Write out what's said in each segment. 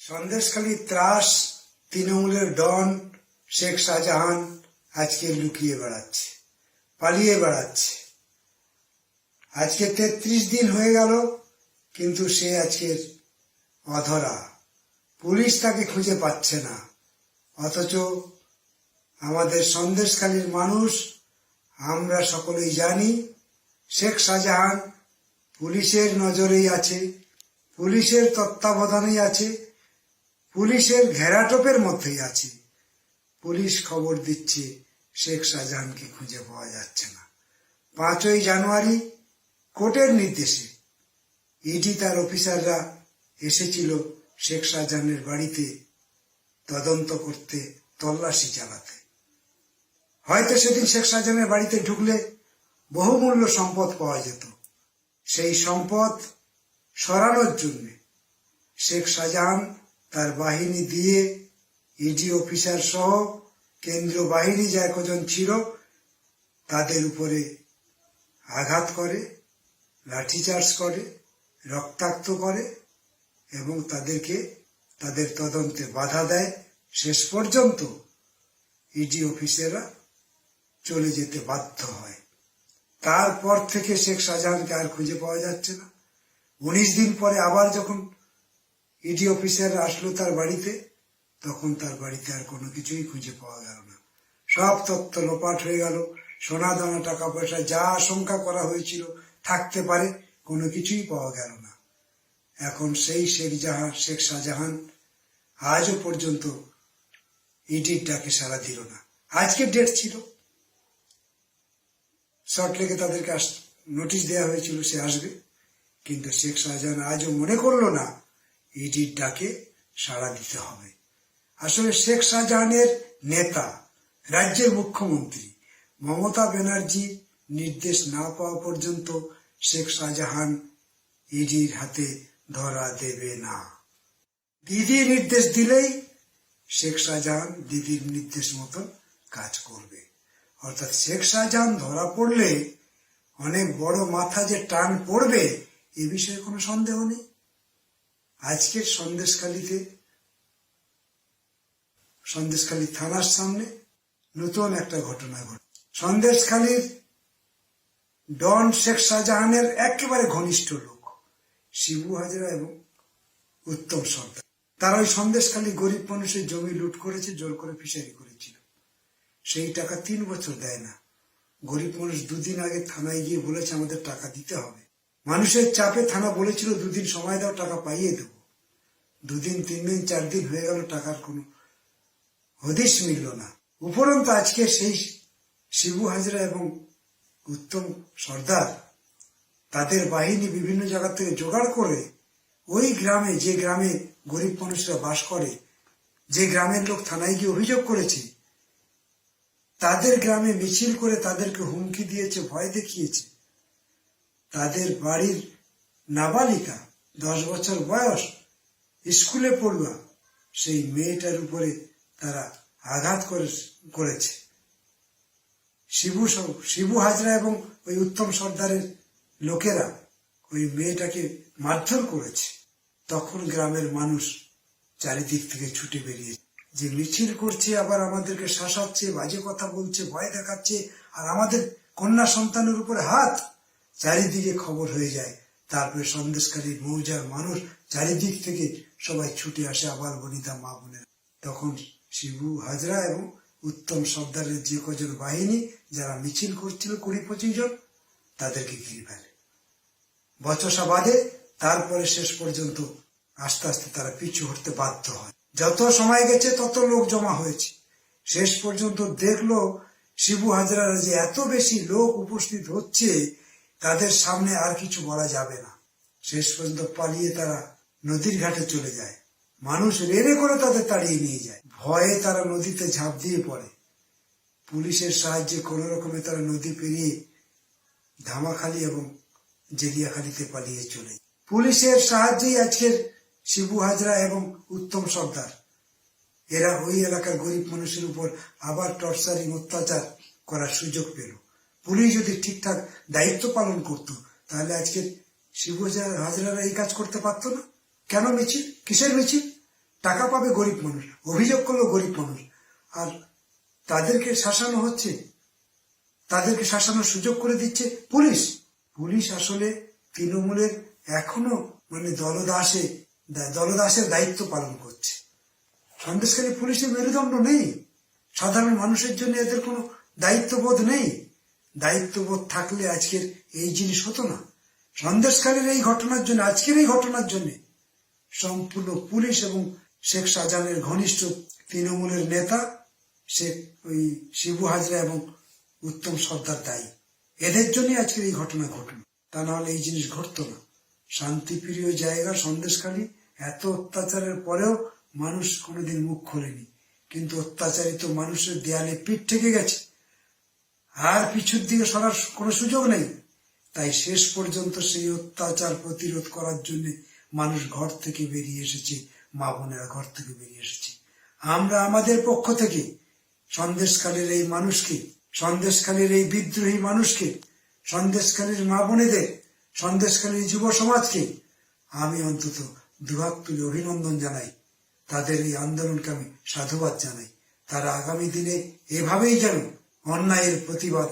সন্দেশখালী ত্রাস, তৃণমূলের ডন, শেখ শাহজাহান আজকে লুকিয়ে বেড়াচ্ছে, পালিয়ে বেড়াচ্ছে। আজকে তেত্রিশ দিন হয়ে গেল, কিন্তু সে আজকের অধরা। পুলিশ তাকে খুঁজে পাচ্ছে না, অথচ আমাদের সন্দেশখালীর মানুষ, আমরা সকলেই জানি, শেখ শাহজাহান পুলিশের নজরেই আছে, পুলিশের তত্ত্বাবধানেই আছে পুলিশের ঘেরাটোপের মধ্যেই আছে। পুলিশ খবর দিচ্ছে, শেখ শাহজাহানকে খুঁজে পাওয়া যাচ্ছে না। পাঁচই জানুয়ারি, কোর্টের নির্দেশে। ইডি তার অফিসাররা এসেছিল শেখ শাহজাহানের বাড়িতে তদন্ত করতে, তল্লাশি চালাতে। হয়তো সেদিন শেখ শাহজাহানের বাড়িতে ঢুকলে বহুমূল্য সম্পদ পাওয়া যেত। সেই সম্পদ সরানোর জন্য শেখ শাহজাহান তার বাহিনী দিয়ে ইডি অফিসার সহ কেন্দ্রীয় বাহিনী যা কজন ছিল তাদের উপরে আঘাত করে, লাঠিচার্জ করে, রক্তাক্ত করে এবং তাদেরকে তাদের তদন্তে বাধা দেয়। শেষ পর্যন্ত ইডি অফিসাররা চলে যেতে বাধ্য হয়। তারপর থেকে শেখ শাহজাহানকে আর খুঁজে পাওয়া যাচ্ছে না। উনিশ দিন পরে আবার যখন ইডি অফিসার আসলো তার বাড়িতে, তখন তার বাড়িতে আর কোনো কিছুই খুঁজে পাওয়া গেল না। সব তত্ত্ব লোপাট হয়ে গেল। সোনা দানা, টাকা পয়সা, যা আশঙ্কা করা হয়েছিল, থাকতে পারে, কোনো কিছুই পাওয়া গেল না। এখন সেই শেখ জাহান, শেখ শাহজাহান আজও পর্যন্ত ইডির ডাকে সারা দিল না। আজকে ডেট ছিল। শর্ট লেগে তাদেরকে নোটিশ দেওয়া হয়েছিল সে আসবে, কিন্তু শেখ শাহজাহান আজও মনে করল না ইডির ডাকে সাড়া দিতে হবে। আসলে শেখ শাহজাহানের নেতা, রাজ্যের মুখ্যমন্ত্রী মমতা ব্যানার্জি নির্দেশ না পাওয়া পর্যন্ত শেখ শাহজাহান ইডির হাতে ধরা দেবে না। দিদি নির্দেশ দিলেই শেখ শাহজাহান দিদির নির্দেশ মতন কাজ করবে। অর্থাৎ শেখ শাহজাহান ধরা পড়লে অনেক বড় মাথা যে টান পড়বে, এ বিষয়ে কোনো সন্দেহ নেই। আজকের সন্দেশখালীতে, সন্দেশখালী থানার সামনে নতুন একটা ঘটনা ঘটে। সন্দেশখালীর ডন শেখ শাহজাহানের একেবারে ঘনিষ্ঠ লোক, শিবু হাজরা এবং উত্তম সর্দার তারা ওই সন্দেশখালী গরিব মানুষের জমি লুট করেছে, জোর করে ফিশারি করেছিল। সেই টাকা তিন বছর দেয় না। গরিব মানুষ দুদিন আগে থানায় গিয়ে বলেছে, আমাদের টাকা দিতে হবে। মানুষের চাপে থানা বলেছিল, দুদিন সময় দাও, টাকা পাইয়ে দেব। দুদিন, তিন দিন, চার দিন হয়ে গেল, টাকার কোনো হদিশ মিলল না। উপরন্তু আজকে সেই শিবু হাজরা এবং উত্তম সর্দার তাদের বাহিনী বিভিন্ন জায়গা থেকে জোগাড় করে ওই গ্রামে, যে গ্রামে গরিব মানুষরা বাস করে, যে গ্রামের লোক থানায় গিয়ে অভিযোগ করেছে, তাদের গ্রামে মিছিল করে তাদেরকে হুমকি দিয়েছে, ভয় দেখিয়েছে। তাদের বাড়ির নাবালিকা দশ বছর বয়স স্কুলে পড়ুয়া, সেই মেয়েটার উপরে তারা আঘাত করে- করেছে। শিবু শিবু হাজরা এবং ওই উত্তম সর্দারের লোকেরা ওই মেয়েটাকে মারধর করেছে। তখন গ্রামের মানুষ চারিদিক থেকে ছুটে বেরিয়েছে যে মিছিল করছে, আবার আমাদেরকে শাসাচ্ছে, বাজে কথা বলছে, ভয় দেখাচ্ছে, আর আমাদের কন্যা সন্তানের উপরে হাত চারিদিকে খবর হয়ে যায়। তারপরে সন্দেশকারী মৌজার মানুষ চারিদিক থেকে সবাই ছুটে আসে আবার বনিতা মা বোনের। তখন শিবু, হাজরা এবং উত্তম সর্দারের যে কজন বাহিনী যারা মিছিল করছিল কুড়ি পঁচিশ জন, তাদেরকে ঘিরে ফেলে। বচসা বাদে তারপরে শেষ পর্যন্ত আস্তে আস্তে তারা পিছু হটতে বাধ্য হয়। যত সময় গেছে, তত লোক জমা হয়েছে। শেষ পর্যন্ত দেখল শিবু, হাজরার যে এত বেশি লোক উপস্থিত হচ্ছে তাদের সামনে আর কিছু বলা যাবে না। শেষ পর্যন্ত পালিয়ে তারা নদীর ঘাটে চলে যায়। মানুষ রেড়ে করে তাদের তাড়িয়ে নিয়ে যায়। ভয়ে তারা নদীতে ঝাঁপ দিয়ে পড়ে। পুলিশের সাহায্যে কোনো রকমে তারা নদী পেরিয়ে ধামাখালি এবং জেলিয়াখালিতে পালিয়ে চলে। পুলিশের সাহায্যেই আজকের শিবু হাজরা এবং উত্তম সর্দার। এরা ওই এলাকার গরিব মানুষের উপর আবার টর্চারিং অত্যাচার করার সুযোগ পেল। পুলিশ যদি ঠিকঠাক দায়িত্ব পালন করত, তাহলে আজকে শিবু হাজরারা এই কাজ করতে পারতো না। কেন মিছিল? কিসের মিছিল? টাকা পাবে গরিব মানুষ, অভিযোগ করল গরিব মানুষ। আর তাদেরকে শাসানো হচ্ছে, তাদেরকে শাসানোর সুযোগ করে দিচ্ছে পুলিশ। পুলিশ আসলে তৃণমূলের এখনও মানে দলদাসে দলদাসের দায়িত্ব পালন করছে। সন্দেশকারী পুলিশের মেরুদণ্ড নেই। সাধারণ মানুষের জন্য এদের কোনো দায়িত্ববোধ নেই। দায়িত্ববোধ থাকলে আজকের এই জিনিস হতো না। সন্দেশকারীর এই ঘটনার জন্য, আজকের এই ঘটনার জন্য সম্পূর্ণ পুলিশ এবং শেখ শাহজাহানের ঘনিষ্ঠ তৃণমূলের নেতা শেখ, ওই শিবু হাজরা এবং উত্তম সর্দার দায়ী। এদের জন্যই আজকের এই ঘটনা ঘটল। তা নাহলে এই জিনিস ঘটতো না। শান্তিপ্রিয় জায়গা সন্দেশখালী। এত অত্যাচারের পরেও মানুষ কোনোদিন মুখ খোলেনি। কিন্তু অত্যাচারিত মানুষের দেয়ালে পিঠ থেকে গেছে। আর পিছুর দিকে সরার কোনো সুযোগ নেই। তাই শেষ পর্যন্ত সেই অত্যাচার প্রতিরোধ করার জন্য মানুষ ঘর থেকে বেরিয়ে এসেছে, মা বোনেরা ঘর থেকে বেরিয়ে এসেছে। আমরা আমাদের পক্ষ থেকে সন্দেশকালের এই মানুষকে সন্দেশকালের এই বিদ্রোহী মানুষকে সন্দেশকালীর মা বোনেদের সন্দেশকালীর যুব সমাজকে আমি অন্তত দুহাত তুলে অভিনন্দন জানাই। তাদের এই আন্দোলনকে আমি সাধুবাদ জানাই। তারা আগামী দিনে এভাবেই যেন অন্যায়ের প্রতিবাদ,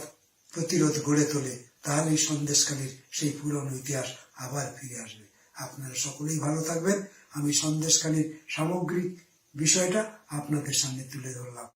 প্রতিরোধ গড়ে তোলে তাহলেই সন্দেশকালীর সেই পুরনো ইতিহাস আবার ফিরে আসবে। আপনারা সকলেই ভালো থাকবেন। আমি সন্দেশকালীর সামগ্রিক বিষয়টা আপনাদের সামনে তুলে ধরলাম।